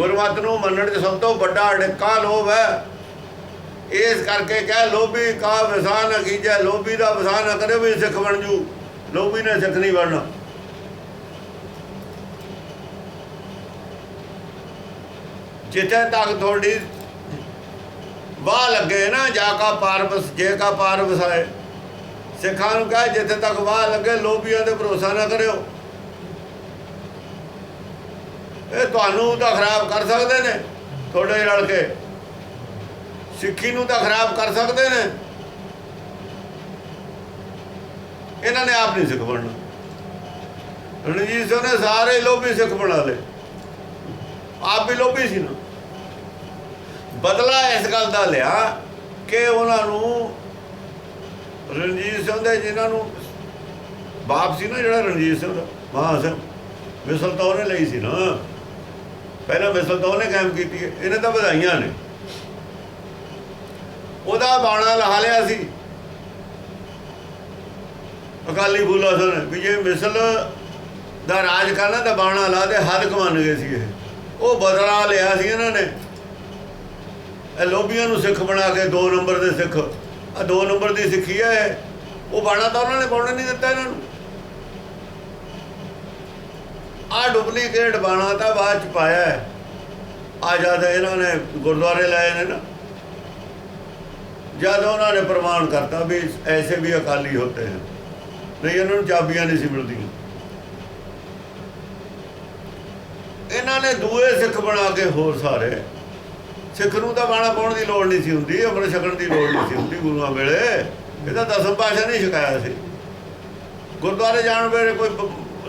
ਗੁਰਮਤ ਨੂੰ ਮੰਨਣ 'ਚ ਸਭ ਤੋਂ ਵੱਡਾ ਅੜਿੱਕਾ ਲੋਭ ਹੈ। ਇਸ ਕਰਕੇ ਕਹਿ ਲੋਭੀ ਕਾ ਵਿਸਾਨ ਅਕੀਜੈ ਲੋਭੀ ਦਾ ਵਿਸਾਨ ਨਾ ਕਰੇ ਵੀ ਸਿੱਖ ਬਣ ਜੂ। ਲੋਭੀ ਨੇ ਸਿੱਖ ਨਹੀਂ ਬਣਨਾ। ਜਿੱਥੇ ਤੱਕ ਤੁਹਾਡੀ ਵਾਹ ਲੱਗੇ ਨਾ, ਜਾ ਕਾ ਪਾਰ ਵਸ ਜੇ ਕਾ ਪਾਰ ਵਸਾਏ ਸਿੱਖਾਂ ਨੂੰ ਕਹੇ ਜਿੱਥੇ ਤੱਕ ਵਾਹ ਲੱਗੇ, ਲੋਭੀਆਂ ਤੇ ਭਰੋਸਾ ਨਾ ਕਰਿਓ। ਇਹ ਤੁਹਾਨੂੰ ਤਾਂ ਖਰਾਬ ਕਰ ਸਕਦੇ ਨੇ, ਤੁਹਾਡੇ ਰਲ ਕੇ। ਸਿੱਖੀ ਨੂੰ ਤਾਂ ਖਰਾਬ ਕਰ ਸਕਦੇ ਨੇ। ਇਹਨਾਂ ਨੇ ਆਪ ਨਹੀਂ ਸਿੱਖ ਬਣਨਾ। ਰਣਜੀਤ ਸਿੰਘ ਨੇ ਸਾਰੇ ਲੋਭੀ ਸਿੱਖ ਬਣਾ ਲਏ। ਆਪ ਵੀ ਲੋਭੀ ਸੀ ਨਾ। ਬਦਲਾ ਇਸ ਗੱਲ ਦਾ ਲਿਆ ਕਿ ਉਹਨਾਂ ਨੂੰ ਰਣਜੀਤ ਸਿੰਘ ਦੇ ਜਿਨ੍ਹਾਂ ਨੂੰ ਬਾਪ ਸੀ ਨਾ ਜਿਹੜਾ ਰਣਜੀਤ ਸਿੰਘ ਦਾ, ਮਹਾਂ ਸਿੰਘ ਵਿਸਲ ਤਾਂ ਉਹਨੇ ਲਈ ਸੀ ਨਾ। ਪਹਿਲਾਂ ਮਿਸਲ ਤਾਂ ਉਹਨੇ ਕਾਇਮ ਕੀਤੀ ਹੈ, ਇਹਨੇ ਤਾਂ ਵਧਾਈਆਂ ਨੇ। ਉਹਦਾ ਬਾਣਾ ਲਾ ਲਿਆ ਸੀ। ਅਕਾਲੀ ਫੂਲਾ ਸਨ, ਵੀ ਜੇ ਮਿਸਲ ਦਾ ਰਾਜ ਕਰਨਾ ਤਾਂ ਬਾਣਾ ਲਾ ਦੇ ਹੱਦ ਕਮਨ ਗਏ ਸੀ ਇਹ। ਉਹ ਬਦਲਾ ਲਿਆ ਸੀ ਇਹਨਾਂ ਨੇ। ਇਹ ਲੋਬੀਆਂ ਨੂੰ ਸਿੱਖ ਬਣਾ ਕੇ 2 ਨੰਬਰ ਦੇ ਸਿੱਖ। ਆ 2 ਨੰਬਰ ਦੀ ਸਿੱਖੀ ਹੈ ਇਹ। ਉਹ ਬਾਣਾ ਤਾਂ ਉਹਨਾਂ ਨੇ ਪਾਉਣ ਨਹੀਂ ਦਿੱਤਾ ਇਹਨਾਂ ਨੂੰ। ਆ ਡੁਪਲੀਕੇਟ ਬਾਣਾ ਤਾਂ ਬਾਅਦ ਚ ਪਾਇਆ ਆ ਜਦ ਇਹਨਾਂ ਨੇ ਗੁਰਦੁਆਰੇ ਲਾਏ ਨੇ ਨਾ, ਜਦ ਉਹਨਾਂ ਨੇ ਪ੍ਰਮਾਣ ਕਰਤਾ ਵੀ ਐਸੇ ਵੀ ਅਕਾਲੀ ਹੋਤੇ ਹਨ। ਨਹੀਂ, ਇਹਨਾਂ ਨੂੰ ਚਾਬੀਆਂ ਨਹੀਂ ਸੀ ਮਿਲਦੀਆਂ। ਇਹਨਾਂ ਨੇ ਦੂਏ ਸਿੱਖ ਬਣਾ ਕੇ ਹੋਰ ਸਾਰੇ। ਸਿੱਖ ਨੂੰ ਤਾਂ ਬਾਣਾ ਪਾਉਣ ਦੀ ਲੋੜ ਨਹੀਂ ਸੀ ਹੁੰਦੀ, ਅੰਮ੍ਰਿਤ ਛਕਣ ਦੀ ਲੋੜ ਨਹੀਂ ਸੀ ਹੁੰਦੀ ਗੁਰੂਆਂ ਵੇਲੇ। ਇਹ ਤਾਂ ਦਸਮ ਪਾਸ਼ਾ ਨਹੀਂ ਛਕਾਇਆ ਸੀ। ਗੁਰਦੁਆਰੇ ਜਾਣ ਵੇਲੇ ਕੋਈ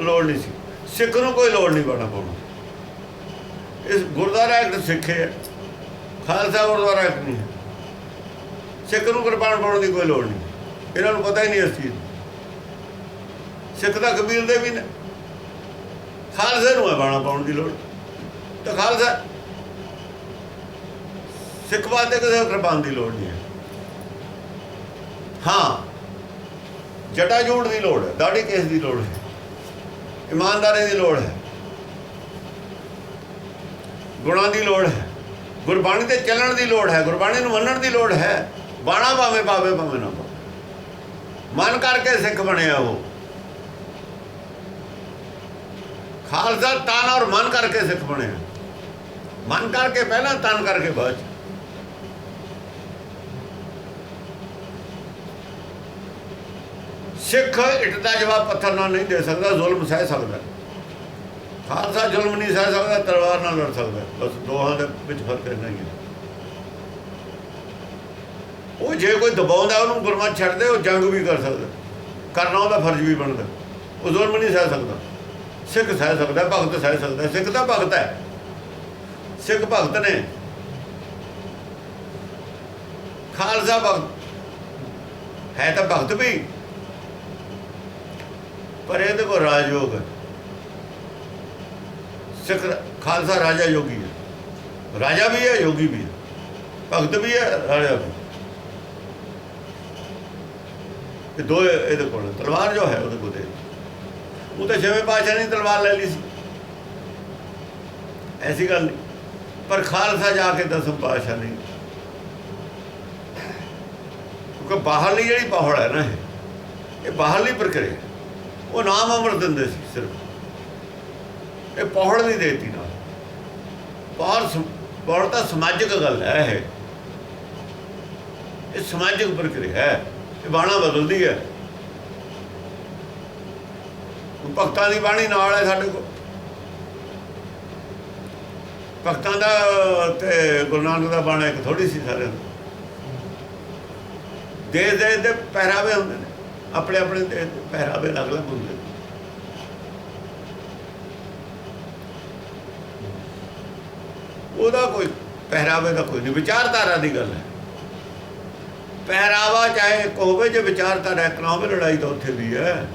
ਲੋੜ ਨਹੀਂ ਸੀ। ਸਿੱਖ ਨੂੰ ਕੋਈ ਲੋੜ ਨਹੀਂ ਬਾਣਾ ਪਾਉਣ ਦੀ। ਇਸ ਗੁਰਦੁਆਰਾ ਐਕਟ ਸਿੱਖੇ ਹੈ ਖਾਲਸਾ ਗੁਰਦੁਆਰਾ ਐਕਟ ਨਹੀਂ। ਹੈ ਸਿੱਖ ਨੂੰ ਕਿਰਪਾਨ ਪਾਉਣ ਦੀ ਕੋਈ ਲੋੜ ਨਹੀਂ। ਇਹਨਾਂ ਨੂੰ ਪਤਾ ਹੀ ਨਹੀਂ ਇਸ ਚੀਜ਼ ਦਾ। ਸਿੱਖ ਦਾ ਕਬੀਲ ਦੇ ਵੀ ਨੇ। ਖਾਲਸੇ ਨੂੰ ਹੈ ਬਾਣਾ ਪਾਉਣ ਦੀ ਲੋੜ। ਤਾਂ ਖਾਲਸਾ ਸਿੱਖ ਵਾਸਤੇ ਕਿਸੇ ਕਿਰਪਾਨ ਦੀ ਲੋੜ ਨਹੀਂ ਹੈ। ਹਾਂ। ਜਟਾ ਜੋੜ ਦੀ ਲੋੜ ਹੈ। ਦਾੜੀ ਕੇਸ ਦੀ ਲੋੜ ਹੈ। ਇਮਾਨਦਾਰੀ ਦੀ ਲੋੜ ਹੈ। ਗੁਣਾਂ ਦੀ ਲੋੜ ਹੈ। ਗੁਰਬਾਣੀ ਤੇ ਚੱਲਣ ਦੀ ਲੋੜ ਹੈ। ਗੁਰਬਾਣੀ ਨੂੰ ਮੰਨਣ ਦੀ ਲੋੜ ਹੈ। ਬਾਣਾ ਭਾਵੇਂ ਭਾਵੇਂ ਭਾਵੇਂ ਨਾ ਮਨ ਕਰਕੇ ਸਿੱਖ ਬਣਿਆ ਉਹ। ਖਾਲਸਾ ਤਨ ਔਰ ਮਨ ਕਰਕੇ ਸਿੱਖ ਬਣਿਆ। ਮਨ ਕਰਕੇ ਪਹਿਲਾਂ ਤਨ ਕਰਕੇ ਬਾਅਦ ਸਿੱਖ ਇੱਟ ਦਾ ਜਵਾਬ ਪੱਥਰ ਨਾਲ ਨਹੀਂ ਦੇ ਸਕਦਾ, ਜ਼ੁਲਮ ਸਹਿ ਸਕਦਾ। ਖਾਲਸਾ ਜ਼ੁਲਮ ਨਹੀਂ ਸਹਿ ਸਕਦਾ, ਤਲਵਾਰ ਨਾਲ ਲੜ ਸਕਦਾ। ਬਸ ਦੋਹਾਂ ਦੇ ਵਿੱਚ ਫ਼ਰਕ ਇੰਨਾ ਹੀ ਹੈ। ਉਹ ਜੇ ਕੋਈ ਦਬਾਉਂਦਾ, ਉਹਨੂੰ ਗੁਰਮਤ ਛੱਡਦੇ ਉਹ ਜੰਗ ਵੀ ਕਰ ਸਕਦਾ। ਕਰਨਾ ਉਹਦਾ ਫਰਜ਼ ਵੀ ਬਣਦਾ। ਉਹ ਜ਼ੁਲਮ ਨਹੀਂ ਸਹਿ ਸਕਦਾ। ਸਿੱਖ ਸਹਿ ਸਕਦਾ, ਭਗਤ ਸਹਿ ਸਕਦਾ। ਸਿੱਖ ਤਾਂ ਭਗਤ ਹੈ। ਸਿੱਖ ਭਗਤ ਨੇ। ਖਾਲਸਾ ਭਗਤ ਹੈ ਤਾਂ ਭਗਤ ਵੀ। ਪਰ ਇਹਦੇ ਕੋਲ ਰਾਜਯੋਗ ਹੈ। ਸਿੱਖ ਖਾਲਸਾ ਰਾਜਾ ਯੋਗੀ ਹੈ। ਰਾਜਾ ਵੀ ਹੈ, ਯੋਗੀ ਵੀ ਹੈ। ਭਗਤ ਵੀ ਹੈ, ਰਾਜਾ ਵੀ ਇਹ ਦੋ ਇਹਦੇ ਕੋਲ ਤਲਵਾਰ ਜੋ ਹੈ, ਉਹਦੇ ਕੋਲ ਤੇ ਉਹ ਤਾਂ ਛੇਵੇਂ ਪਾਤਸ਼ਾਹ ਨੇ ਤਲਵਾਰ ਲੈ ਲਈ ਸੀ। ਐਸੀ ਗੱਲ ਨਹੀਂ। ਪਰ ਖਾਲਸਾ ਜਾ ਕੇ ਦਸਮ ਪਾਤਸ਼ਾਹ ਨਹੀਂ ਕਿਉਂਕਿ ਬਾਹਰਲੀ ਜਿਹੜੀ ਪਹਾੜ ਹੈ ਨਾ ਇਹ ਬਾਹਰਲੀ ਪ੍ਰਕਿਰਿਆ ਉਹ ਨਾਮ ਅਮਰ ਦਿੰਦੇ ਸੀ ਸਿਰਫ। ਇਹ ਪਹਾੜ ਨਹੀਂ ਦੇਤੀ ਨਾਲ ਪਹਾੜ ਸਮ- ਪਹਾੜ ਤਾਂ ਸਮਾਜਿਕ ਗੱਲ ਹੈ ਇਹ। ਸਮਾਜਿਕ ਪ੍ਰਕਿਰਿਆ ਹੈ। ਇਹ ਬਾਣਾ ਬਦਲਦੀ ਹੈ। ਭਗਤਾਂ ਦੀ ਬਾਣੀ ਨਾਲ ਹੈ ਸਾਡੇ ਕੋਲ। ਭਗਤਾਂ ਦਾ, ਤੇ ਗੁਰੂ ਨਾਨਕ ਦਾ ਬਾਣਾ ਇੱਕ ਥੋੜੀ ਸੀ ਸਾਰਿਆਂ ਦਾ। ਦੇ ਦੇ ਦੇ ਪਹਿਰਾਵੇ ਹੁੰਦੇ ਨੇ। ਆਪਣੇ ਆਪਣੇ ਪਹਿਰਾਵੇ ਅਲੱਗ-ਅਲੱਗ ਹੁੰਦੇ ਉਹਦਾ ਕੋਈ ਪਹਿਰਾਵੇ ਦਾ ਕੋਈ ਨਹੀਂ, ਵਿਚਾਰਧਾਰਾ ਦੀ ਗੱਲ ਹੈ। ਪਹਿਰਾਵਾ ਚਾਹੇ ਇੱਕ ਹੋਵੇ, ਜੇ ਵਿਚਾਰਧਾਰਾ ਇੱਕ ਨਾ ਹੋਵੇ, ਲੜਾਈ ਤਾਂ ਉੱਥੇ ਵੀ ਹੈ।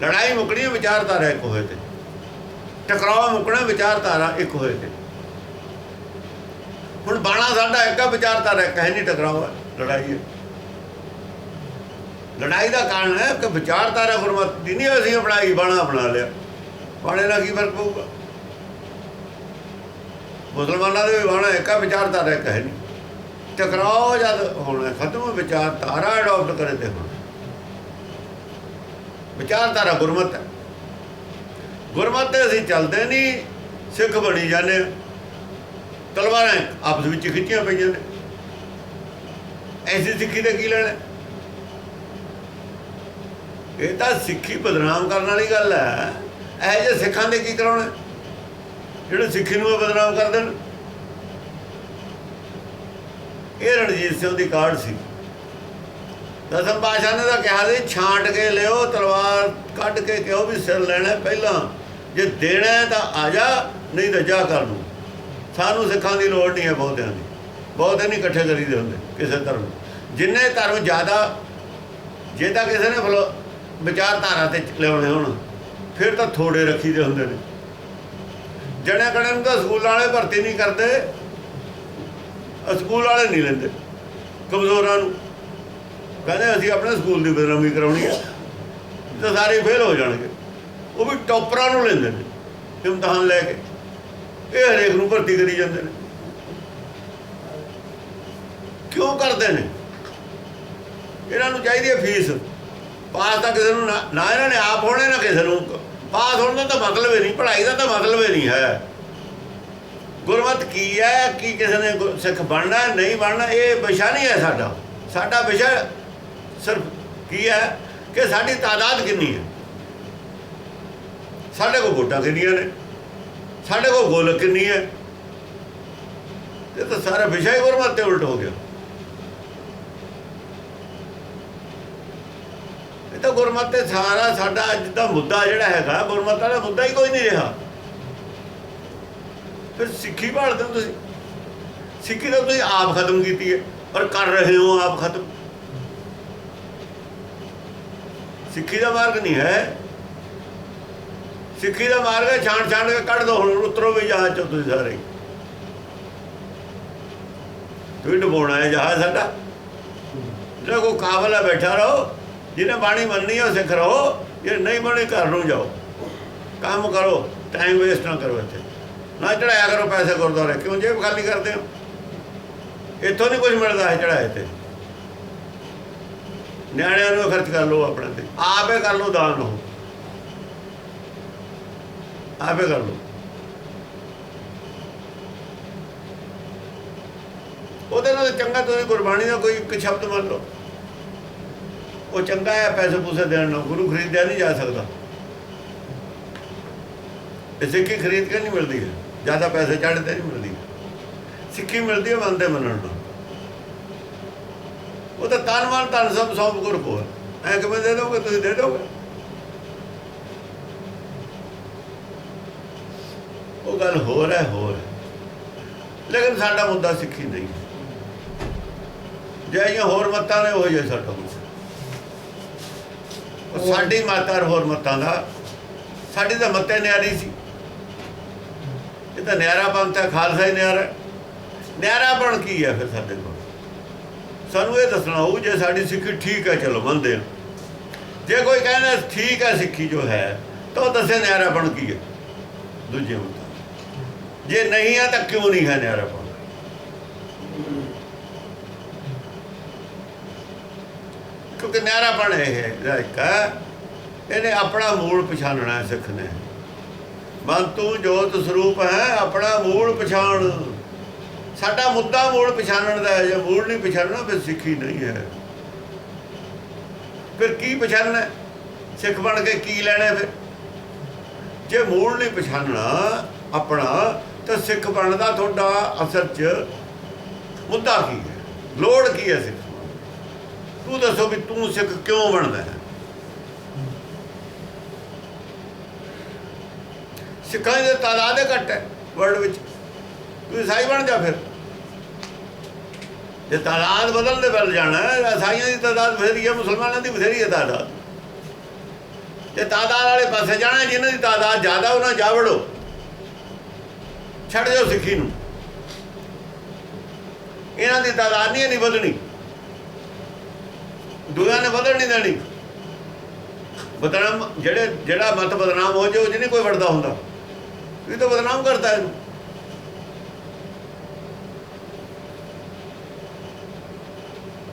ਲੜਾਈ ਮੁਕਣੀ ਵਿਚਾਰਧਾਰਾ ਇੱਕ ਹੋਏ ਤੇ। ਟਕਰਾਅ ਮੁਕਣਾ, ਵਿਚਾਰਧਾਰਾ ਇੱਕ ਹੋਏ ਤੇ। ਹੁਣ ਬਾਣਾ ਸਾਡਾ ਇੱਕ ਵਿਚਾਰਧਾਰਾ ਇੱਕ ਨਹੀਂ ਟਕਰਾਅ, ਲੜਾਈ ਹੈ। ਲੜਾਈ ਦਾ ਕਾਰਨ ਹੈ ਕਿ ਵਿਚਾਰਧਾਰਾ ਗੁਰਮਤ ਦੀ ਨਹੀਂ ਅਸੀਂ ਬਣਾਈ ਬਾਣਾ ਅਪਣਾ ਲਿਆ। ਬਾਣੇ ਨਾਲ ਕੀ ਫ਼ਰਕ ਪਊਗਾ? ਮੁਸਲਮਾਨਾਂ ਦੇ ਵੀ ਬਾਣਾ ਇੱਕ ਵਿਚਾਰਧਾਰਾ ਇੱਕ ਹੈ ਨਹੀਂ। ਟਕਰਾਓ ਜਦ ਹੋਣਾ ਖਤਮ ਵਿਚਾਰਧਾਰਾ ਅਡਾਪਟ ਕਰੇ ਤੇ ਹੁਣ। ਵਿਚਾਰਧਾਰਾ ਗੁਰਮਤ ਹੈ। ਗੁਰਮਤ ਤੇ ਅਸੀਂ ਚੱਲਦੇ ਨਹੀਂ, ਸਿੱਖ ਬਣੀ ਜਾਂਦੇ ਹਾਂ। ਤਲਵਾਰਾਂ ਆਪਸ ਵਿੱਚ ਖਿੱਚੀਆਂ ਪਈਆਂ ਨੇ। ਐਸੀ ਸਿੱਖੀ ਦਾ ਕੀ ਲੈਣਾ ਇਹ ਤਾਂ ਸਿੱਖੀ ਬਦਨਾਮ ਕਰਨ ਵਾਲੀ ਗੱਲ ਹੈ। ਇਹ ਜੇ ਸਿੱਖਾਂ ਦੇ ਕੀ ਕਰਾਉਣਾ? ਜਿਹੜੇ ਸਿੱਖੀ ਨੂੰ ਬਦਨਾਮ ਕਰ ਦੇਣ। ਇਹ ਰਣਜੀਤ ਸਿੰਘ ਦੀ ਕਾਢ ਸੀ। ਦਸਮ ਪਾਸ਼ਾ ਨੇ ਤਾਂ ਕਿਹਾ ਸੀ, ਛਾਂਟ ਕੇ ਲਿਓ, ਤਲਵਾਰ ਕੱਢ ਕੇ ਕਿਉਂ ਵੀ ਸਿਰ ਲੈਣਾ ਪਹਿਲਾਂ? ਜੇ ਦੇਣਾ ਤਾਂ ਆ ਜਾ, ਨਹੀਂ ਤਾਂ ਜਾ ਕਰ ਨੂੰ। ਸਾਨੂੰ ਸਿੱਖਾਂ ਦੀ ਲੋੜ ਨਹੀਂ ਹੈ ਬਹੁਤਿਆਂ ਦੀ। ਬਹੁਤੇ ਨਹੀਂ ਇਕੱਠੇ ਕਰੀਦੇ ਹੁੰਦੇ ਕਿਸੇ ਧਰਮ ਜਿੰਨੇ ਧਰਮ ਜ਼ਿਆਦਾ, ਜੇ ਤਾਂ ਕਿਸੇ ਨੇ ਫਲੋ ਵਿਚਾਰਧਾਰਾ ਤੇ ਲਿਆਉਣੇ ਹੋਣ, ਫਿਰ ਤਾਂ ਥੋੜੇ ਰੱਖੀ ਦੇ ਹੁੰਦੇ ਨੇ। ਜਣਿਆ ਕਣੇ ਨੂੰ ਤਾਂ ਸਕੂਲ ਵਾਲੇ ਭਰਤੀ ਨਹੀਂ ਕਰਦੇ, ਸਕੂਲ ਵਾਲੇ ਨਹੀਂ ਲੈਂਦੇ, ਕਮਜ਼ੋਰਾਂ ਨੂੰ। ਕਹਿੰਦੇ ਅਸੀਂ ਆਪਣੇ ਸਕੂਲ ਦੀ ਬਦਨਾਮੀ ਕਰਾਉਣੀ ਹੈ ਤਾਂ ਸਾਰੇ ਫੇਲ ਹੋ ਜਾਣਗੇ। ਉਹ ਵੀ ਟੌਪਰਾਂ ਨੂੰ ਲੈਂਦੇ ਨੇ, ਇਮਤਿਹਾਨ ਲੈ ਕੇ। ਇਹ ਹਰੇਕ ਨੂੰ ਭਰਤੀ ਕਰੀ ਜਾਂਦੇ ਨੇ। ਕਿਉਂ ਕਰਦੇ ਨੇ? ਇਹਨਾਂ ਨੂੰ ਚਾਹੀਦੀ ਹੈ ਫੀਸ। ਪਾਸ ਤਾਂ ਕਿਸੇ ਨੂੰ ਨਾ ਨਾ ਇਹਨਾਂ ਨੇ ਆਪ ਹੋਣੇ, ਨਾ ਕਿਸੇ ਨੂੰ। ਪਾਸ ਹੋਣ ਦਾ ਤਾਂ ਮਤਲਬ ਹੀ ਨਹੀਂ, ਪੜ੍ਹਾਈ ਦਾ ਤਾਂ ਮਤਲਬ ਹੀ ਨਹੀਂ ਹੈ। ਗੁਰਮਤ ਕੀ ਹੈ, ਕੀ ਕਿਸੇ ਨੇ ਗੁਰ- ਸਿੱਖ ਬਣਨਾ ਨਹੀਂ ਬਣਨਾ, ਇਹ ਵਿਸ਼ਾ ਨਹੀਂ ਹੈ ਸਾਡਾ। ਸਾਡਾ ਵਿਸ਼ਾ ਸਿਰਫ ਕੀ ਹੈ ਕਿ ਸਾਡੀ ਤਾਦਾਦ ਕਿੰਨੀ ਹੈ? ਸਾਡੇ ਕੋਲ ਵੋਟਾਂ ਕਿੰਨੀਆਂ ਨੇ? ਸਾਡੇ ਕੋਲ ਗੋਲਕ ਕਿੰਨੀ ਹੈ? ਇਹ ਤਾਂ ਸਾਰਾ ਵਿਸ਼ਾ ਹੀ ਗੁਰਮਤ ਤੇ ਉਲਟ ਹੋ ਗਿਆ। ਤਾਂ ਗੁਰਮਤ ਤੇ ਸਾਰਾ ਸਾਡਾ ਅੱਜ ਦਾ ਮੁੱਦਾ ਜਿਹੜਾ ਹੈਗਾ, ਗੁਰਮਤਿ ਦਾ ਮੁੱਦਾ ਹੀ ਕੋਈ ਨਹੀਂ ਰਿਹਾ। ਫਿਰ ਸਿੱਖੀ ਭਾਲਦੇ ਹੋ ਤੁਸੀਂ। ਸਿੱਖੀ ਤਾਂ ਤੁਸੀਂ ਆਪ ਖਤਮ ਕੀਤੀ ਹੈ, ਪਰ ਕਰ ਰਹੇ ਹੋ ਆਪ ਖਤਮ। ਸਿੱਖੀ ਦਾ ਮਾਰਗ ਨਹੀਂ ਹੈ। ਸਿੱਖੀ ਦਾ ਮਾਰਗ ਹੈ ਛਾਣ ਛਾਂਟ ਕੇ ਕੱਢ ਦੋ, ਹੁਣ ਉਤਰੋ ਵੀ ਜਹਾਜ਼ ਚੋਂ ਤੁਸੀਂ ਸਾਰੇ। ਤੁਸੀਂ ਡੁਬੋਣਾ ਹੈ ਜਹਾਜ਼ ਸਾਡਾ। ਜਿਹੜਾ ਕੋ ਕਾਬਲ ਹੈ, ਬੈਠਾ ਰਹੋ। ਜਿਹਨੇ ਬਾਣੀ ਮੰਨਣੀ ਹੈ ਉਹ ਸਿੱਖ ਰਹੋ। ਜੇ ਨਹੀਂ ਬਣੇ ਘਰ ਨੂੰ ਜਾਓ। ਕੰਮ ਕਰੋ ਟਾਈਮ ਵੇਸਟ ਨਾ ਕਰੋ ਇੱਥੇ। ਨਾ ਚੜਾਇਆ ਕਰੋ ਪੈਸੇ ਗੁਰਦੁਆਰੇ। ਕਿਉਂ? ਜੇਬ ਖਾਲੀ ਕਰਦੇ ਹੋ। ਇੱਥੋਂ ਨਹੀਂ ਕੁਝ ਮਿਲਦਾ ਹੈ ਚੜਾਏ ਤੇ। ਨਿਆਣਿਆਂ ਨੂੰ ਖਰਚ ਕਰ ਲਓ ਆਪਣੇ ਤੇ। ਆਪੇ ਕਰ ਲਓ ਦਾਨ ਉਹ। ਆਪੇ ਕਰ ਲਓ। ਉਹਦੇ ਨਾਲ ਚੰਗਾ ਤੁਸੀਂ ਗੁਰਬਾਣੀ ਦਾ ਕੋਈ ਇੱਕ ਸ਼ਬਦ ਮੰਨ ਲਓ। ਉਹ ਚੰਗਾ ਹੈ, ਪੈਸੇ ਪੂਸੇ ਦੇਣ ਨਾਲ ਗੁਰੂ ਖਰੀਦਿਆ ਨਹੀਂ ਜਾ ਸਕਦਾ। ਸਿੱਖੀ ਖਰੀਦ ਕੇ ਨਹੀਂ ਮਿਲਦੀ ਹੈ, ਜ਼ਿਆਦਾ ਪੈਸੇ ਚੜਦੇ ਨਹੀਂ ਮਿਲਦੀ। ਸਿੱਖੀ ਮਿਲਦੀ ਹੈ ਮੰਨਦੇ ਮੰਨਣ ਨਾਲ ਉਹ ਤਾਂ ਤਨ ਮਨ ਤਨ ਸਭ ਸੌਂਪ ਗੁਰ ਕੋ ਐ ਕਿਵੇਂ ਦੇ ਦੋਗੇ, ਤੁਸੀਂ ਦੇ ਦੋਗੇ? ਉਹ ਗੱਲ ਹੋਰ ਹੈ, ਹੋਰ ਲੇਕਿਨ ਸਾਡਾ ਮੁੱਦਾ ਸਿੱਖੀ ਨਹੀਂ। ਜੇ ਇਹ ਹੋਰ ਮੱਤਾਂ ਨੇ, ਉਹ ਜੇ ਸਾਡਾ ਮੁੱਦਾ। ਸਾਡੀ ਮਾਤਾ ਹੋਰ ਮੱਤਾਂ ਦਾ, ਸਾਡੀ ਤਾਂ ਮਤੇ ਨਿਆਰੀ ਸੀ। ਇਹ ਤਾਂ ਨਿਆਰਾ ਪੰਥ ਖਾਲਸਾ ਹੀ ਨਿਆਰਾ ਹੈ। ਨਿਆਰਾਪਣ ਕੀ ਹੈ ਫਿਰ ਸਾਡੇ ਕੋਲ? ਸਾਨੂੰ ਇਹ ਦੱਸਣਾ ਹੋਊ, ਜੇ ਸਾਡੀ ਸਿੱਖੀ ਠੀਕ ਹੈ, ਚਲੋ ਮੰਨਦੇ ਹਾਂ। ਜੇ ਕੋਈ ਕਹਿੰਦਾ ਠੀਕ ਹੈ ਸਿੱਖੀ ਜੋ ਹੈ, ਤਾਂ ਉਹ ਦੱਸੇ ਨਿਆਰਾਪਣ ਕੀ ਹੈ। ਦੂਜੇ ਮੁੱਦਾ ਜੇ ਨਹੀਂ ਹੈ, ਤਾਂ ਕਿਉਂ ਨਹੀਂ ਹੈ ਨਿਆਰਾਪਣ ਕਿਉਂਕਿ ਨਿਆਰਾਪਣ ਇਹ ਹੈ ਜਿਹੜਾ ਇੱਕ। ਇਹਨੇ ਆਪਣਾ ਮੂਲ ਪਛਾਣਨਾ ਸਿੱਖ ਨੇ। ਮਨ ਤੂੰ ਜੋਤ ਸਰੂਪ ਹੈ, ਆਪਣਾ ਮੂਲ ਪਛਾਣ। ਸਾਡਾ ਮੁੱਦਾ ਮੂਲ ਪਛਾਣਨ ਦਾ ਹੈ, ਜੇ ਮੂਲ ਨਹੀਂ ਪਛਾਣਨਾ, ਫਿਰ ਸਿੱਖੀ ਨਹੀਂ ਹੈ। ਫਿਰ ਕੀ ਪਛਾਣਨਾ? ਸਿੱਖ ਬਣ ਕੇ ਕੀ ਲੈਣਾ ਫਿਰ? ਜੇ ਮੂਲ ਨਹੀਂ ਪਛਾਣਨਾ ਆਪਣਾ, ਤਾਂ ਸਿੱਖ ਬਣਦਾ ਤੁਹਾਡਾ ਅਸਲ 'ਚ ਮੁੱਦਾ ਕੀ ਹੈ? ਲੋੜ ਕੀ ਹੈ ਸਿੱਖ ਤੂੰ ਦੱਸੋ ਵੀ ਤੂੰ ਸਿੱਖ ਕਿਉਂ ਬਣਦਾ ਹੈ? ਸਿੱਖਾਂ ਦੀ ਤਾਦਾਦ ਹੀ ਘੱਟ ਹੈ ਵਰਲਡ ਵਿੱਚ। ਤੂੰ ਈਸਾਈ ਬਣ ਜਾ ਫਿਰ। ਜੇ ਤਾਦਾਦ ਬਦਲਦੇ ਵੱਲ ਜਾਣਾ ਹੈ ਈਸਾਈਆਂ ਦੀ ਤਾਦਾਦ ਬਥੇਰੀ ਹੈ, ਮੁਸਲਮਾਨਾਂ ਦੀ ਬਥੇਰੀ ਹੈ ਤਾਦਾਦ। ਜੇ ਤਾਦਾਦ ਵਾਲੇ ਪਾਸੇ ਜਾਣਾ, ਜਿਨ੍ਹਾਂ ਦੀ ਤਾਦਾਦ ਜ਼ਿਆਦਾ, ਉਹਨਾਂ ਜਾ ਵੜੋ। ਛੱਡ ਦਿਓ ਸਿੱਖੀ ਨੂੰ। ਇਹਨਾਂ ਦੀ ਤਾਦਾਦ ਨਹੀਂ ਨਹੀਂ ਦੂਜਿਆਂ ਨੇ ਵਧਣ ਨਹੀਂ ਦੇਣੀ। ਬਦਨਾਮ, ਜਿਹੜੇ, ਜਿਹੜਾ ਮਤ ਬਦਨਾਮ ਹੋ ਜਾਓ ਜਿਹਨੇ ਕੋਈ ਵੜਦਾ ਹੁੰਦਾ। ਇਹ ਤਾਂ ਬਦਨਾਮ ਕਰਦਾ ਹੈ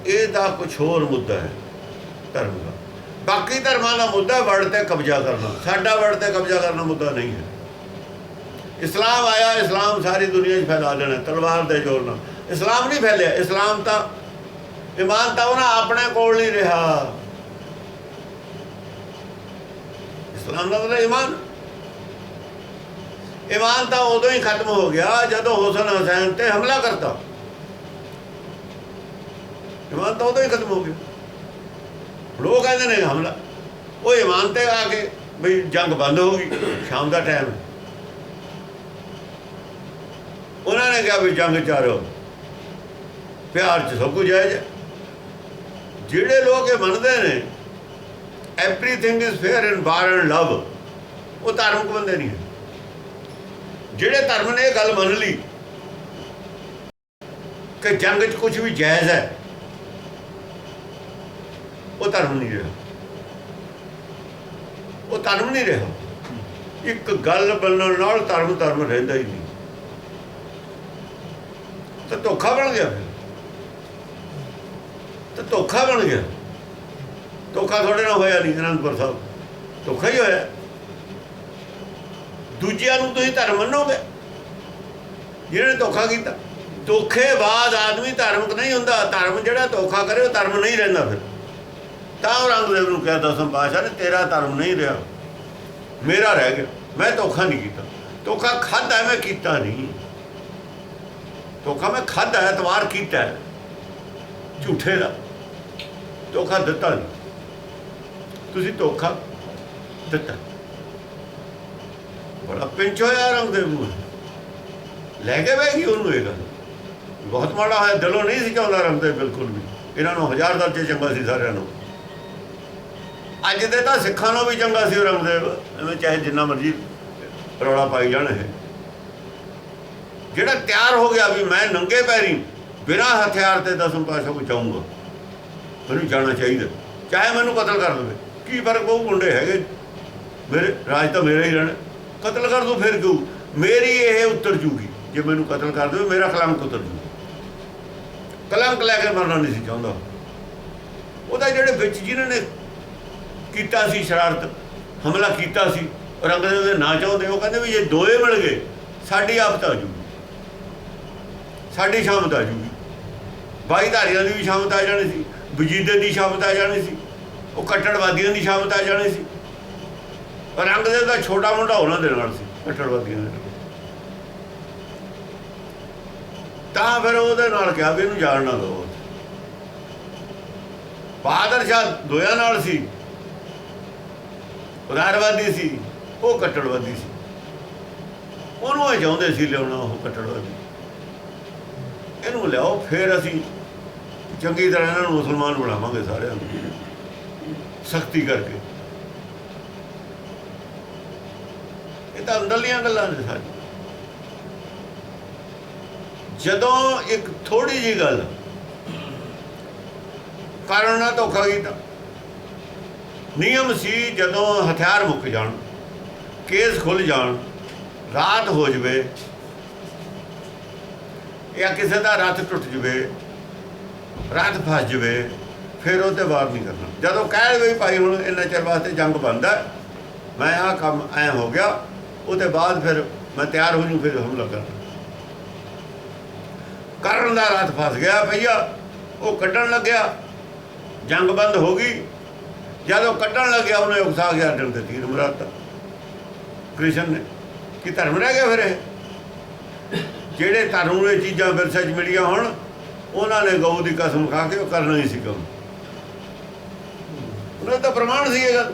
ਇਹ ਤਾਂ ਕੁਝ ਹੋਰ ਮੁੱਦਾ ਹੈ, ਧਰਮ ਦਾ। ਬਾਕੀ ਧਰਮਾਂ ਦਾ ਮੁੱਦਾ ਵੜ ਤੇ ਕਬਜ਼ਾ ਕਰਨਾ। ਸਾਡਾ ਵੜ ਤੇ ਕਬਜ਼ਾ ਕਰਨਾ ਮੁੱਦਾ ਨਹੀਂ ਹੈ। ਇਸਲਾਮ ਆਇਆ, ਇਸਲਾਮ ਸਾਰੀ ਦੁਨੀਆ 'ਚ ਫੈਲਾ ਲੈਣਾ ਤਲਵਾਰ ਦੇ ਜ਼ੋਰ ਨਾਲ। ਇਸਲਾਮ ਨਹੀਂ ਫੈਲਿਆ। ਇਸਲਾਮ ਤਾਂ ਇਮਾਨ ਤਾਂ ਉਹਨਾਂ ਆਪਣੇ ਕੋਲ ਨਹੀਂ ਰਿਹਾ। ਇਸਲਾਮ ਦਾ ਮਤਲਬ ਇਮਾਨ। ਇਮਾਨ ਤਾਂ ਉਦੋਂ ਹੀ ਖਤਮ ਹੋ ਗਿਆ ਜਦੋਂ ਹੁਸਨ ਹੁਸੈਨ ਤੇ ਹਮਲਾ ਕਰਤਾ। ਇਮਾਨ ਤਾਂ ਉਦੋਂ ਹੀ ਖਤਮ ਹੋ ਗਿਆ। ਲੋਕ ਕਹਿੰਦੇ ਨੇ ਹਮਲਾ। ਉਹ ਇਮਾਨ ਤੇ ਆ ਕੇ ਵੀ ਜੰਗ ਬੰਦ ਹੋ ਗਈ, ਸ਼ਾਮ ਦਾ ਟਾਈਮ ਉਹਨਾਂ ਨੇ ਕਿਹਾ ਵੀ ਜੰਗ ਚਾਰੋ ਪਿਆਰ ਚ ਸਭ ਕੁਝ ਜਾਇਜ਼ ਹੈ। ਜਿਹੜੇ ਲੋਕ ਇਹ ਮੰਨਦੇ ਨੇ everything is fair in war and love ਉਹ ਧਾਰਮਿਕ ਬੰਦੇ ਨਹੀਂ ਹੈ। ਜਿਹੜੇ ਧਰਮ ਨੇ ਇਹ ਗੱਲ ਮੰਨ ਲਈ ਕਿ ਜੰਗ 'ਚ ਕੁਝ ਵੀ ਜਾਇਜ਼ ਹੈ, ਉਹ ਧਰਮ ਨਹੀਂ ਰਿਹਾ। ਉਹ ਧਰਮ ਨਹੀਂ ਰਿਹਾ। ਇੱਕ ਗੱਲ ਬਣਨ ਨਾਲ ਧਰਮ ਧਰਮ ਰਹਿੰਦਾ ਹੀ ਨਹੀਂ। ਤਾਂ ਧੋਖਾ ਬਣ ਗਿਆ ਫਿਰ। ਤਾਂ ਧੋਖਾ ਬਣ ਗਿਆ। ਧੋਖਾ ਤੁਹਾਡੇ ਨਾਲ ਹੋਇਆ ਨਹੀਂ, ਅਨੰਦਪੁਰ ਸਾਹਿਬ। ਧੋਖਾ ਹੀ ਹੋਇਆ। ਦੂਜਿਆਂ ਨੂੰ ਤੁਸੀਂ ਧਰਮ ਮੰਨੋਗੇ? ਜਿਹਨਾਂ ਨੇ ਧੋਖਾ ਕੀਤਾ। ਧੋਖੇ ਬਾਅਦ ਆਦਮੀ ਧਾਰਮਿਕ ਨਹੀਂ ਹੁੰਦਾ। ਧਰਮ ਜਿਹੜਾ ਧੋਖਾ ਕਰੇ, ਉਹ ਧਰਮ ਨਹੀਂ ਰਹਿੰਦਾ ਫਿਰ। ਤਾਂ ਔਰੰਗਜ਼ੇਬ ਨੂੰ ਕਿਹਾ ਦਸਮ ਪਾਸ਼ਾ ਨੇ ਤੇਰਾ ਧਰਮ ਨਹੀਂ ਰਿਹਾ। ਮੇਰਾ ਰਹਿ ਗਿਆ। ਮੈਂ ਧੋਖਾ ਨਹੀਂ ਕੀਤਾ। ਧੋਖਾ ਖਾਦਾ ਮੈਂ ਕੀਤਾ ਨਹੀਂ। ਧੋਖਾ ਮੈਂ ਖਾਦਾ ਐਤਵਾਰ ਕੀਤਾ ਝੂਠੇ ਦਾ। ਧੋਖਾ ਦਿੱਤਾ ਨਹੀਂ ਤੁਸੀਂ ਧੋਖਾ ਦਿੱਤਾ। ਬੜਾ ਪਿੰਚ ਹੋਇਆ ਔਰੰਗਜ਼ੇਬ ਨੂੰ ਲੈ ਕੇ ਬਹਿ ਉਹਨੂੰ ਇਹ ਗੱਲ। ਬਹੁਤ ਮਾੜਾ ਹੋਇਆ, ਦਿਲੋਂ ਨਹੀਂ ਸੀ ਚਾਹੁੰਦਾ ਔਰੰਗਜ਼ੇਬ ਬਿਲਕੁਲ ਵੀ। ਇਹਨਾਂ ਨੂੰ ਹਜ਼ਾਰ ਦਰਜੇ ਚੰਗਾ ਸੀ ਸਾਰਿਆਂ ਨੂੰ। ਅੱਜ ਦੇ ਤਾਂ ਸਿੱਖਾਂ ਨੂੰ ਵੀ ਚੰਗਾ ਸੀ ਰੰਗਦੇਵ ਐਵੇਂ ਚਾਹੇ ਜਿੰਨਾ ਮਰਜ਼ੀ ਰੌਲਾ ਪਾਈ ਜਾਣ ਇਹ। ਜਿਹੜਾ ਤਿਆਰ ਹੋ ਗਿਆ ਵੀ ਮੈਂ ਨੰਗੇ ਪੈਰੀ ਬਿਨਾਂ ਹਥਿਆਰ ਤੇ ਦਸਮ ਪਾਸ਼ਾ ਕੋ ਜਾਊਂਗਾ। ਮੈਨੂੰ ਜਾਣਾ ਚਾਹੀਦਾ। ਚਾਹੇ ਮੈਨੂੰ ਕਤਲ ਕਰ ਦੇਵੇ। ਕੀ ਫ਼ਰਕ ਪਊ? ਮੁੰਡੇ ਹੈਗੇ। ਮੇਰੇ ਰਾਜ ਤਾਂ ਮੇਰਾ ਹੀ ਰਹਿਣਾ। ਕਤਲ ਕਰ ਦੋ ਫਿਰ ਕਿਉਂ? ਮੇਰੀ ਇਹ ਉੱਤਰ ਜੂਗੀ। ਜੇ ਮੈਨੂੰ ਕਤਲ ਕਰ ਦੇਵੇ, ਮੇਰਾ ਕਲੰਕ ਉਤਰ ਜੂ ਕਲੰਕ ਲੈ ਕੇ ਮਰਨਾ ਨਹੀਂ ਸੀ ਚਾਹੁੰਦਾ। ਉਹਦਾ ਜਿਹੜੇ ਵਿੱਚ ਜਿਨ੍ਹਾਂ ਨੇ ਕੀਤਾ ਸੀ ਸ਼ਰਾਰਤ, ਹਮਲਾ ਕੀਤਾ ਸੀ ਔਰੰਗਜ਼ੇਬ ਦੇ ਨਾ ਚਾਹੁੰਦੇ, ਉਹ ਕਹਿੰਦੇ ਵੀ ਜੇ ਦੋਏ ਮਿਲ ਗਏ, ਸਾਡੀ ਆਫਤ ਆ ਜੂਗੀ। ਸਾਡੀ ਸ਼ਾਮਤ ਆ ਜੂਗੀ। ਬਾਈ ਧਾਰੀਆਂ ਦੀ ਵੀ ਸ਼ਾਮਤ ਆ ਜਾਣੀ ਸੀ। ਵਜੀਦੇ ਦੀ ਸ਼ਾਮਤ ਆ ਜਾਣੀ ਸੀ, ਉਹ ਕੱਟੜਵਾਦੀਆਂ ਦੀ ਸ਼ਾਮਤ ਆ ਜਾਣੀ ਸੀ। ਔਰੰਗਜ਼ੇਬ ਦਾ ਛੋਟਾ ਮੁੰਡਾ ਉਹਨਾਂ ਦੇ ਨਾਲ ਸੀ, ਕੱਟੜਵਾਦੀਆਂ ਦੇ ਤਾਂ ਫਿਰ ਉਹਦੇ ਨਾਲ ਕਿਹਾ ਵੀ ਇਹਨੂੰ ਜਾਣ ਨਾ ਦਿਓ। ਬਹਾਦਰ ਸ਼ਾਹ ਦੋਆਂ ਨਾਲ ਸੀ, ਉਦਾਰਵਾਦੀ ਸੀ, ਉਹ ਕੱਟੜਵਾਦੀ ਸੀ। ਉਹਨੂੰ ਇਹ ਚਾਹੁੰਦੇ ਸੀ ਲਿਆਉਣਾ ਉਹ ਕੱਟੜਵਾਦੀ। ਇਹਨੂੰ ਲਿਆਓ, ਫਿਰ ਅਸੀਂ ਚੰਗੀ ਤਰ੍ਹਾਂ ਇਹਨਾਂ ਨੂੰ ਮੁਸਲਮਾਨ ਬਣਾਵਾਂਗੇ ਸਾਰਿਆਂ ਨੂੰ। ਸਖਤੀ ਕਰਕੇ। ਇਹ ਤਾਂ ਅੰਦਰਲੀਆਂ ਗੱਲਾਂ ਨੇ ਸਾਡੀ ਜਦੋਂ ਇੱਕ ਥੋੜੀ ਜੀ ਗੱਲ ਕਾਰਨ ਨਾਲ ਧੋਖਾ ਕੀਤਾ। ਨਿਯਮ ਸੀ ਜਦੋਂ ਹਥਿਆਰ ਮੁੱਕ ਜਾਣ, ਕੇਸ ਖੁੱਲ ਜਾਣ, ਰਾਤ ਹੋ ਜਵੇ, ਜਾਂ ਕਿਸੇ ਦਾ ਰੱਥ ਟੁੱਟ ਜਵੇ ਰੱਥ ਫਸ ਜਵੇ, ਫਿਰ ਉਹਦੇ ਵਾਰ ਨਹੀਂ ਕਰਨਾ। ਜਦੋਂ ਕਹਿ ਦੇਵੇ ਭਾਈ ਹੁਣ ਇੰਨਾ ਚਿਰ ਵਾਸਤੇ ਜੰਗ ਬੰਦਾ ਮੈਂ ਆਹ ਕੰਮ ਐ ਹੋ ਗਿਆ, ਉਹਦੇ ਬਾਅਦ ਫਿਰ ਮੈਂ ਤਿਆਰ ਹੋ ਜੂ, ਫਿਰ ਹਮਲਾ ਕਰਨਾ ਕਰਨ ਦਾ ਰੱਥ ਫਸ ਗਿਆ ਭਈਆ, ਉਹ ਕੱਢਣ ਲੱਗਿਆ, ਜੰਗ ਬੰਦ ਹੋ ਗਈ। ਜਦੋਂ ਕੱਢਣ ਲੱਗਿਆ, ਉਹਨੇ ਉਕਸਾ ਗਿਆ ਅਰਜਨ ਤੇ ਤੀਰ ਮਰਾਤਾ। ਕ੍ਰਿਸ਼ਨ ਨੇ, ਕਿ ਧਰਮ ਰਹਿ ਗਿਆ ਫਿਰ ਇਹ? ਜਿਹੜੇ ਧਰਮ ਨੂੰ ਇਹ ਚੀਜ਼ਾਂ ਵਿਰਸੇ 'ਚ ਮਿਲੀਆਂ ਹੁਣ ਉਹਨਾਂ ਨੇ ਗਊ ਦੀ ਕਸਮ ਖਾ ਕੇ ਉਹ ਕਰਨਾ ਹੀ ਸੀ ਕੰਮ। ਉਹਨਾਂ ਦਾ ਪ੍ਰਮਾਣ ਸੀ ਇਹ ਗੱਲ।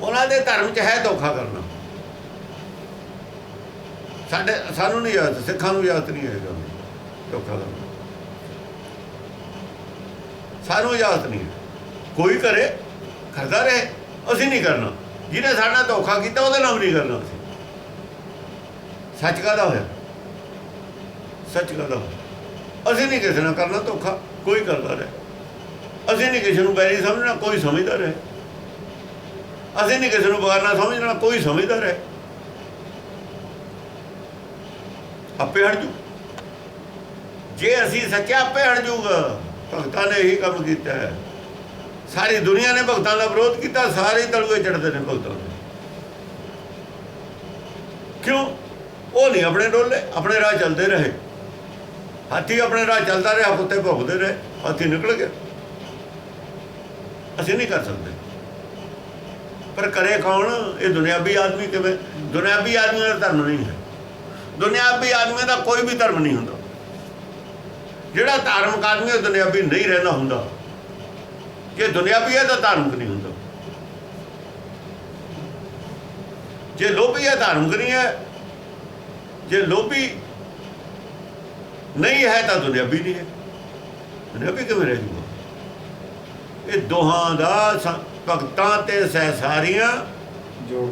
ਉਹਨਾਂ ਦੇ ਧਰਮ 'ਚ ਹੈ ਧੋਖਾ ਕਰਨਾ। ਸਾਡੇ, ਸਾਨੂੰ ਨਹੀਂ ਯਾਦ, ਸਿੱਖਾਂ ਨੂੰ ਯਾਦ ਨਹੀਂ ਹੈਗਾ। ਧੋਖਾ ਕਰਨਾ। ਸਾਨੂੰ ਯਾਦ ਨਹੀਂ ਹੈ। ਕੋਈ ਕਰੇ, ਕਰਦਾ ਰਹੇ, ਅਸੀਂ ਨਹੀਂ ਕਰਨਾ। ਜਿਹਨੇ ਸਾਡਾ ਧੋਖਾ ਕੀਤਾ, ਉਹਦੇ ਨਾਲ ਵੀ ਨਹੀਂ ਕਰਨਾ ਅਸੀਂ। ਸੱਚ ਕਾਹਦਾ ਹੋਇਆ? ਸੱਚ ਕਾਹਦਾ ਹੋਇਆ? ਅਸੀਂ ਨਹੀਂ ਕਿਸੇ ਨਾਲ ਕਰਨਾ ਧੋਖਾ, ਕੋਈ ਕਰਦਾ ਰਿਹਾ। ਅਸੀਂ ਨਹੀਂ ਕਿਸੇ ਨੂੰ ਬੈਰੀ ਸਮਝਣਾ, ਕੋਈ ਸਮਝਦਾ ਰਿਹਾ। ਅਸੀਂ ਨਹੀਂ ਕਿਸੇ ਨੂੰ ਬਗਾਨਾ ਸਮਝਣਾ, ਕੋਈ ਸਮਝਦਾ ਰਿਹਾ। ਆਪੇ ਹਟ ਜੂ। ਜੇ ਅਸੀਂ ਸੱਚਾ ਆਪੇ ਹਟ ਜੂਗਾ, ਭਗਤਾਂ ਨੇ ਇਹੀ ਕੰਮ ਕੀਤਾ ਹੈ। ਸਾਰੀ ਦੁਨੀਆ ਨੇ ਭਗਤਾਂ ਦਾ ਵਿਰੋਧ ਕੀਤਾ, ਸਾਰੇ ਤਲੂਏ ਚੜਦੇ ਨੇ ਭਗਤਾਂ ਦੇ। ਕਿਉਂ? ਉਹ ਨਹੀਂ, ਆਪਣੇ ਡੋਲੇ, ਆਪਣੇ ਰਾਹ ਚੱਲਦੇ ਰਹੇ। ਹਾਥੀ ਆਪਣੇ ਰਾਹ ਚੱਲਦਾ ਰਿਹਾ ਕੁੱਤੇ ਭੌਂਕਦੇ ਰਹੇ, ਹਾਥੀ ਨਿਕਲ ਗਿਆ। ਅਸੀਂ ਨਹੀਂ ਕਰ ਸਕਦੇ। ਪਰ ਕਰੇ ਕੌਣ? ਇਹ ਦੁਨਿਆਵੀ ਆਦਮੀ ਕਿਵੇਂ? ਦੁਨਿਆਵੀ ਆਦਮੀ ਦਾ ਧਰਮ ਨਹੀਂ ਹੈ। ਦੁਨਿਆਵੀ ਆਦਮੀ ਦਾ ਕੋਈ ਵੀ ਧਰਮ ਨਹੀਂ ਹੁੰਦਾ। ਜਿਹੜਾ ਧਾਰਮਿਕ ਆਦਮੀ ਉਹ ਦੁਨਿਆਵੀ ਨਹੀਂ ਰਹਿੰਦਾ ਹੁੰਦਾ। ਜੇ ਦੁਨਿਆਵੀ ਹੈ, ਤਾਂ ਧਾਰਮਿਕ ਨਹੀਂ ਹੁੰਦਾ। ਜੇ ਲੋਭੀ ਹੈ, ਧਾਰਮਿਕ ਨਹੀਂ ਹੈ ਜੇ ਲੋਭੀ ਨਹੀਂ ਹੈ ਤਾਂ ਦੁਨਿਆਵੀ ਨਹੀਂ ਹੈ। ਦੁਨਿਆਵੀ ਕਿਵੇਂ ਰਹਿ ਜੂਗਾ? ਇਹ ਦੋਹਾਂ ਦਾ ਭਗਤਾਂ ਤੇ ਸਹਿਸਾਰੀਆਂ ਜੋੜ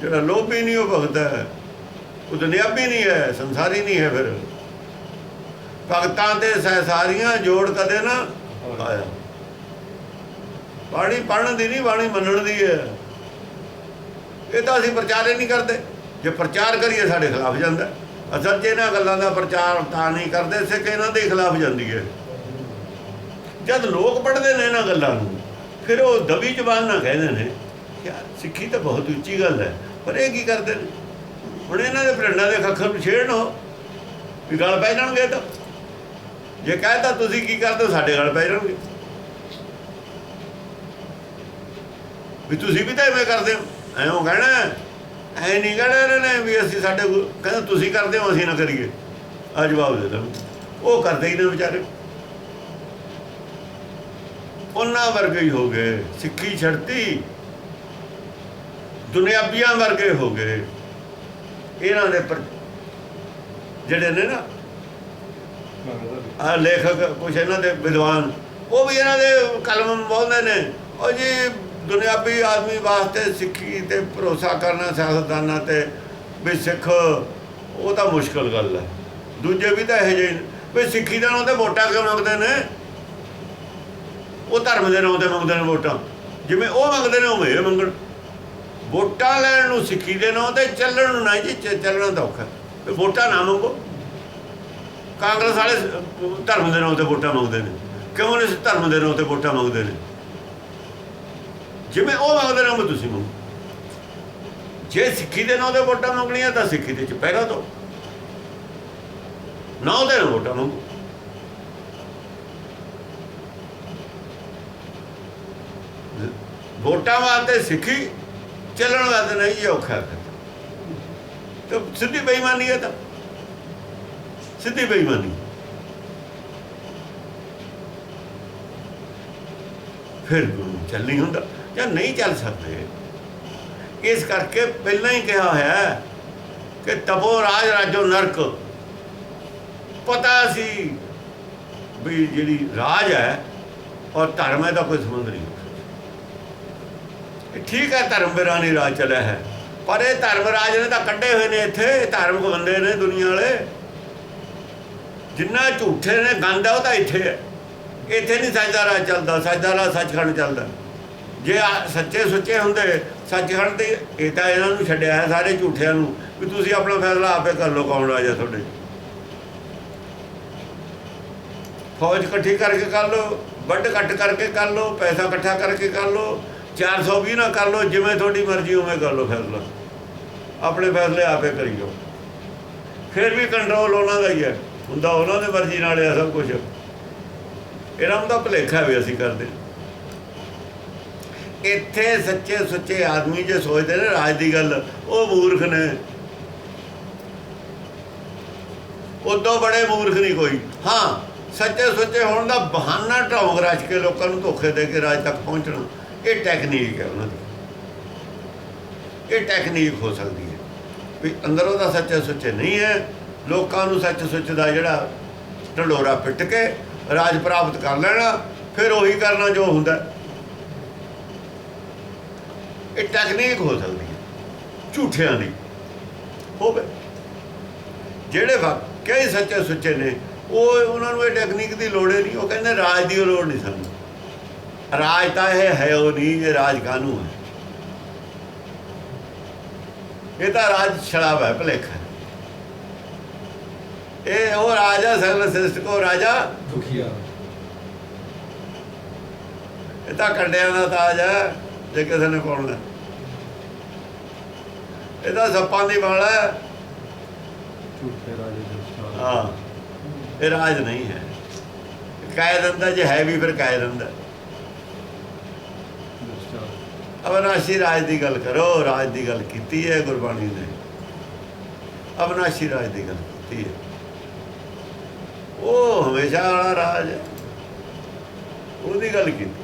ਜਿਹੜਾ ਲੋਭੀ ਨਹੀਂ ਉਹ ਭਗਤ ਹੈ ਉਹ ਦੁਨਿਆਵੀ ਨਹੀਂ ਹੈ ਸੰਸਾਰੀ ਨਹੀਂ ਹੈ ਫਿਰ। ਭਗਤਾਂ ਤੇ ਸਹਿਸਾਰੀਆਂ ਜੋੜ ਕਦੇ ਨਾ ਆਇਆ ਬਾਣੀ ਪੜਨ ਦੀ ਨਹੀਂ ਬਾਣੀ ਮੰਨਣ ਦੀ ਹੈ। ਇਹ ਤਾਂ ਅਸੀਂ ਪ੍ਰਚਾਰ ਹੀ ਨਹੀਂ ਕਰਦੇ। ਜੇ ਪ੍ਰਚਾਰ ਕਰੀਏ ਸਾਡੇ ਖਿਲਾਫ ਜਾਂਦਾ। ਅਸਲ 'ਚ ਇਹਨਾਂ ਗੱਲਾਂ ਦਾ ਪ੍ਰਚਾਰ ਤਾਂ ਨਹੀਂ ਕਰਦੇ, ਸਿੱਖ ਇਹਨਾਂ ਦੇ ਖਿਲਾਫ ਜਾਂਦੀ ਹੈ। ਜਦ ਲੋਕ ਪੜ੍ਹਦੇ ਨੇ ਇਹਨਾਂ ਗੱਲਾਂ ਨੂੰ, ਫਿਰ ਉਹ ਦਬੀ ਜ਼ਬਾਨ ਨਾਲ ਕਹਿੰਦੇ ਨੇ, ਯਾਰ, ਸਿੱਖੀ ਤਾਂ ਬਹੁਤ ਉੱਚੀ ਗੱਲ ਹੈ, ਪਰ ਇਹ ਕੀ ਕਰਦੇ ਨੇ? ਹੁਣ ਇਹਨਾਂ ਦੇ ਪਿੰਡਾਂ ਦੇ ਖੱਖਰ ਨੂੰ ਛੇੜਨ ਹੋ ਵੀ ਗੱਲ ਪੈ ਜਾਣਗੇ ਤਾਂ। ਜੇ ਕਹਿੰਦਾ ਤੁਸੀਂ ਕੀ ਕਰਦੇ ਹੋ, ਸਾਡੇ ਗੱਲ ਪੈ ਜਾਣਗੇ। ਵੀ ਤੁਸੀਂ ਵੀ ਤਾਂ ਐਵੇਂ ਕਰਦੇ ਹੋ, ਐਂ ਕਹਿਣਾ ਐ ਨਹੀਂ ਕਹਿਣਾ ਇਹਨਾਂ ਨੇ ਵੀ ਅਸੀਂ ਸਾਡੇ ਗੁਰੂ- ਕਹਿੰਦਾ ਤੁਸੀਂ ਕਰਦੇ ਹੋ, ਅਸੀਂ ਨਾ ਕਰੀਏ। ਆ ਜਵਾਬ ਦੇ ਦੋ ਉਹ ਕਰਦੇ ਹੀ ਨੇ ਵਿਚਾਰੇ। ਉਹਨਾਂ ਵਰਗੇ ਹੀ ਹੋ ਗਏ। ਸਿੱਖੀ ਛੱਡਤੀ। ਦੁਨਿਆਵੀਆਂ ਵਰਗੇ ਹੋ ਗਏ। ਇਹਨਾਂ ਦੇ ਜਿਹੜੇ ਨੇ ਨਾ ਆ ਲੇਖਕ, ਕੁਛ ਇਹਨਾਂ ਦੇ ਵਿਦਵਾਨ, ਉਹ ਵੀ ਇਹਨਾਂ ਦੇ ਕਲਮ ਬੋਲਦੇ ਨੇ। ਉਹ ਜੀ ਦੁਨਿਆਵੀ ਆਦਮੀ ਵਾਸਤੇ ਸਿੱਖੀ ਤੇ ਭਰੋਸਾ ਕਰਨਾ, ਸਿਆਸਤਦਾਨਾਂ ਤੇ ਵੀ ਸਿੱਖ, ਉਹ ਤਾਂ ਮੁਸ਼ਕਲ ਗੱਲ ਹੈ। ਦੂਜੇ ਵੀ ਤਾਂ ਇਹੋ ਜਿਹੇ ਨੇ। ਵੀ ਸਿੱਖੀ ਦਾ ਨਾਂ ਤੇ ਵੋਟਾਂ ਕਿਉਂ ਮੰਗਦੇ ਨੇ? ਉਹ ਧਰਮ ਦੇ ਨਾਂ ਤੇ ਮੰਗਦੇ ਨੇ ਵੋਟਾਂ। ਜਿਵੇਂ ਉਹ ਮੰਗਦੇ ਨੇ, ਉਵੇਂ ਇਹ ਮੰਗਣ। ਵੋਟਾਂ ਲੈਣ ਨੂੰ ਸਿੱਖੀ ਦੇ ਨਾਂ ਤੇ ਚੱਲਣ ਨੂੰ ਨਾ ਜੀ, ਚ- ਚੱਲਣਾ ਤਾਂ ਔਖਾ। ਵੀ ਵੋਟਾਂ ਨਾ ਮੰਗੋ। ਕਾਂਗਰਸ ਵਾਲੇ ਧਰਮ ਦੇ ਨਾਂ ਤੇ ਵੋਟਾਂ ਮੰਗਦੇ ਨੇ। ਕਿਉਂ ਕਮਿਊਨਿਸਟ ਧਰਮ ਦੇ ਨਾਂ ਤੇ ਵੋਟਾਂ ਮੰਗਦੇ ਨੇ? ਜਿਵੇਂ ਉਹ ਮੰਗਦੇ ਨੇ ਉਵੇਂ ਤੁਸੀਂ ਮੰਗੋ। ਜੇ ਸਿੱਖੀ ਦੇ ਨਾਂ ਤੇ ਵੋਟਾਂ ਮੰਗਣੀਆਂ ਤਾਂ ਸਿੱਖੀ ਦੇ ਚ ਪਹਿਰਾ ਦੋ ਨਾ ਉਹਦੇ ਵੋਟਾਂ ਮੰਗੋ। ਵੋਟਾਂ ਵਾਸਤੇ ਸਿੱਖੀ, ਚੱਲਣ ਵਾਸਤੇ ਨਹੀਂ ਔਖਾ ਤੇ ਸਿੱਧੀ ਬੇਈਮਾਨੀ ਹੈ ਤਾਂ। ਸਿੱਧੀ ਬੇਈਮਾਨੀ। ਫਿਰ ਚੱਲ ਨਹੀਂ ਹੁੰਦਾ। ਜਾਂ ਨਹੀਂ ਚੱਲ ਸਕਦੇ। ਇਸ ਕਰਕੇ ਪਹਿਲਾਂ ਹੀ ਕਿਹਾ ਹੋਇਆ ਕਿ ਤਪੋ ਰਾਜ ਰਾਜੋ ਨਰਕ। ਪਤਾ ਸੀ ਵੀ ਜਿਹੜੀ ਰਾਜ ਹੈ, ਔਰ ਧਰਮ ਹੈ ਦਾ ਕੋਈ ਸੰਬੰਧ ਨਹੀਂ। ਠੀਕ ਹੈ, ਧਰਮ ਬਿਰਾਨੀ ਰਾਜ ਚੱਲਿਆ ਹੈ। ਪਰ ਇਹ ਧਰਮ ਰਾਜ ਨੇ ਤਾਂ ਕੱਢੇ ਹੋਏ ਨੇ ਇੱਥੇ, ਇਹ ਧਾਰਮਿਕ ਬੰਦੇ ਨੇ ਦੁਨੀਆ ਵਾਲੇ। ਜਿੰਨਾ ਝੂਠੇ ਨੇ, ਗੰਦ ਆ ਉਹ ਤਾਂ ਇੱਥੇ ਹੈ। ਇੱਥੇ ਨਹੀਂ ਸੱਚਦਾ ਰਾਜ ਚੱਲਦਾ, ਸੱਚਦਾ ਰਾਜ ਸੱਚਖੰਡ ਚੱਲਦਾ। ਜੇ ਆ- ਸੱਚੇ ਸੁੱਚੇ ਹੁੰਦੇ, ਸੱਚਖੰਡ ਤੇ ਇਹ ਤਾਂ ਇਹਨਾਂ ਨੂੰ ਛੱਡਿਆ ਹੈ, ਸਾਰੇ ਝੂਠਿਆਂ ਨੂੰ, ਵੀ ਤੁਸੀਂ ਆਪਣਾ ਫੈਸਲਾ ਆਪੇ ਕਰ ਲਓ ਕੌਣ ਰਾਜਾ ਤੁਹਾਡੇ। ਫੌਜ ਇਕੱਠੀ ਕਰਕੇ ਕਰ ਲਓ ਵੱਢ ਕੱਟ ਕਰਕੇ ਕਰ ਲਓ, ਪੈਸਾ ਇਕੱਠਾ ਕਰਕੇ ਕਰ ਲਓ 420 ਨਾ ਕਰ ਲਓ, ਜਿਵੇਂ ਤੁਹਾਡੀ ਮਰਜ਼ੀ ਉਵੇਂ ਕਰ ਲਓ ਫੈਸਲਾ। ਆਪਣੇ ਫੈਸਲੇ ਆਪੇ ਕਰੀਓ। ਫਿਰ ਵੀ ਕੰਟਰੋਲ ਉਹਨਾਂ ਦਾ ਹੀ ਹੈ। ਹੁੰਦਾ ਉਹਨਾਂ ਦੇ ਮਰਜ਼ੀ ਨਾਲ ਹੈ ਸਭ ਕੁਝ ਇਹਨਾਂ ਨੂੰ ਤਾਂ ਭੁਲੇਖਾ ਵੀ ਅਸੀਂ ਕਰਦੇ। ਇੱਥੇ ਸੱਚੇ ਸੁੱਚੇ ਆਦਮੀ ਜੇ ਸੋਚਦੇ ਨੇ ਰਾਜ ਦੀ ਗੱਲ, ਉਹ ਮੂਰਖ ਨੇ। ਉਦੋਂ ਬੜੇ ਮੂਰਖ ਨਹੀਂ ਕੋਈ। ਹਾਂ, ਸੱਚੇ ਸੁੱਚੇ ਹੋਣ ਦਾ ਬਹਾਨਾ ਢੌਂਗ ਰਚ ਕੇ ਲੋਕਾਂ ਨੂੰ ਧੋਖੇ ਦੇ ਕੇ ਰਾਜ ਤੱਕ ਪਹੁੰਚਣਾ। ਇਹ ਟੈਕਨੀਕ ਹੈ ਉਹਨਾਂ ਦੀ। ਇਹ ਟੈਕਨੀਕ ਹੋ ਸਕਦੀ ਹੈ। ਵੀ ਅੰਦਰੋਂ ਉਹਦਾ ਸੱਚੇ ਸੁੱਚੇ ਨਹੀਂ ਹੈ, ਲੋਕਾਂ ਨੂੰ ਸੱਚ ਸੁੱਚ ਦਾ ਜਿਹੜਾ ਢੰਡੋਰਾ ਪਿੱਟ ਕੇ ਰਾਜ ਪ੍ਰਾਪਤ ਕਰ ਲੈਣਾ, ਫਿਰ ਉਹੀ ਕਰਨਾ ਜੋ ਹੁੰਦਾ। ਇਹ ਟੈਕਨੀਕ ਹੋ ਸਕਦੀ ਹੈ। ਝੂਠਿਆਂ ਦੀ। ਹੋਵੇ ਜਿਹੜੇ ਵਾਕਈ ਹੀ ਸੱਚੇ ਸੁੱਚੇ ਨੇ ਉਹ ਉਹਨਾਂ ਨੂੰ ਇਹ ਟੈਕਨੀਕ ਦੀ ਲੋੜ ਨਹੀਂ। ਉਹ ਕਹਿੰਦੇ ਰਾਜ ਦੀ ਲੋੜ ਨਹੀਂ ਸਾਨੂੰ। ਰਾਜ ਤਾਂ ਇਹ ਹੈ ਉਹ ਨਹੀਂ ਇਹ ਰਾਜ ਕਾਨੂੰ ਹੈ। ਇਹ ਤਾਂ ਰਾਜ ਛੜਾਵਾ ਹੈ ਭਲੇਖਾ ਹੈ। ਇਹ ਉਹ ਰਾਜਾ ਸਗਲ ਸਿਸ਼ਟ ਕੋ ਰਾਜਾ। ਦੁਖੀਆ ਇਹ ਤਾਂ ਕੰਡਿਆਂ ਦਾ ਤਾਜ ਹੈ। ਜੇ ਕਿਸੇ ਨੇ ਪਾਉਣਾ ਇਹ ਤਾਂ ਸੱਪਾਂ ਦੀ ਵਾਲ ਹੈ। ਝੂਠੇ ਰਾਜੇ ਦੁਸ਼ਟਾਨ ਹਾਂ ਇਹ ਰਾਜ ਨਹੀਂ ਹੈ। ਕਾਇਦ ਅੰਦਾ ਜੇ ਹੈ ਵੀ ਫਿਰ ਕਾਇਦ ਅੰਦਾ ਅਵਨਾਸ਼ੀ ਰਾਜ ਦੀ ਗੱਲ ਕਰੋ ਰਾਜ ਦੀ ਗੱਲ ਕੀਤੀ ਹੈ ਗੁਰਬਾਣੀ ਨੇ। ਅਵਨਾਸ਼ੀ ਰਾਜ ਦੀ ਗੱਲ ਕੀਤੀ ਹੈ। ਉਹ ਹਮੇਸ਼ਾ ਵਾਲਾ ਰਾਜ ਉਹਦੀ ਗੱਲ ਕੀਤੀ।